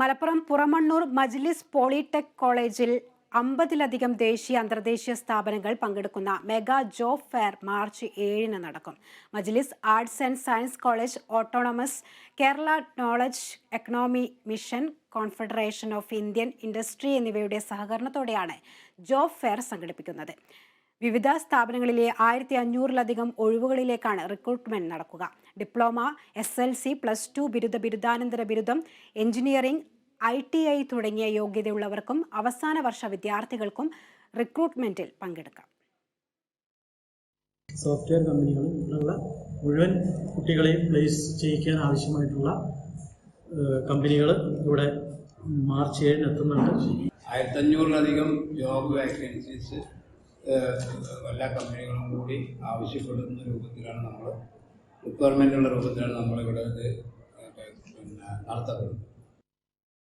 മലപ്പുറം പുറമണ്ണൂർ മജ്ലിസ് പോളിടെക് കോളേജിൽ അമ്പതിലധികം ദേശീയ അന്തർദേശീയ സ്ഥാപനങ്ങൾ പങ്കെടുക്കുന്ന മെഗാ ജോബ് ഫെയർ മാർച്ച് ഏഴിന് നടക്കും. Majlis arts and science college autonomous Kerala knowledge economy mission confederation of Indian industry എന്നിവയുടെ സഹകരണത്തോടെയാണ് ജോബ് ഫെയർ സംഘടിപ്പിക്കുന്നത്. വിവിധ സ്ഥാപനങ്ങളിലെ ആയിരത്തി അഞ്ഞൂറിലധികം ഒഴിവുകളിലേക്കാണ് റിക്രൂട്ട്മെന്റ് നടക്കുക. Diploma S L C plus two ബിരുദ ബിരുദാനന്തര ബിരുദം എഞ്ചിനീയറിംഗ് ഐ ടി ഐ തുടങ്ങിയ യോഗ്യതയുള്ളവർക്കും അവസാന വർഷ വിദ്യാർത്ഥികൾക്കും റിക്രൂട്ട്മെന്റിൽ പങ്കെടുക്കാം. സോഫ്റ്റ്വെയർ കമ്പനികളും ഇവിടെയുള്ള മുഴുവൻ കുട്ടികളെയും പ്ലേസ് ചെയ്യിക്കാൻ ആവശ്യമായിട്ടുള്ള കമ്പനികൾ ഇവിടെ മാർച്ച് ഏഴിന് എത്തുന്നുണ്ട്. ആയിരത്തഞ്ഞൂറിലധികം ജോബ് വാക്കൻസീസ് എല്ലാ കമ്പനികളും കൂടി ആവശ്യപ്പെടുന്ന രൂപത്തിലാണ് നമ്മൾ റിക്വയർമെന്റ് ഉള്ള രൂപത്തിലാണ് നമ്മളിവിടെ ഇത് പിന്നെ നടത്തപ്പെടുന്നത്.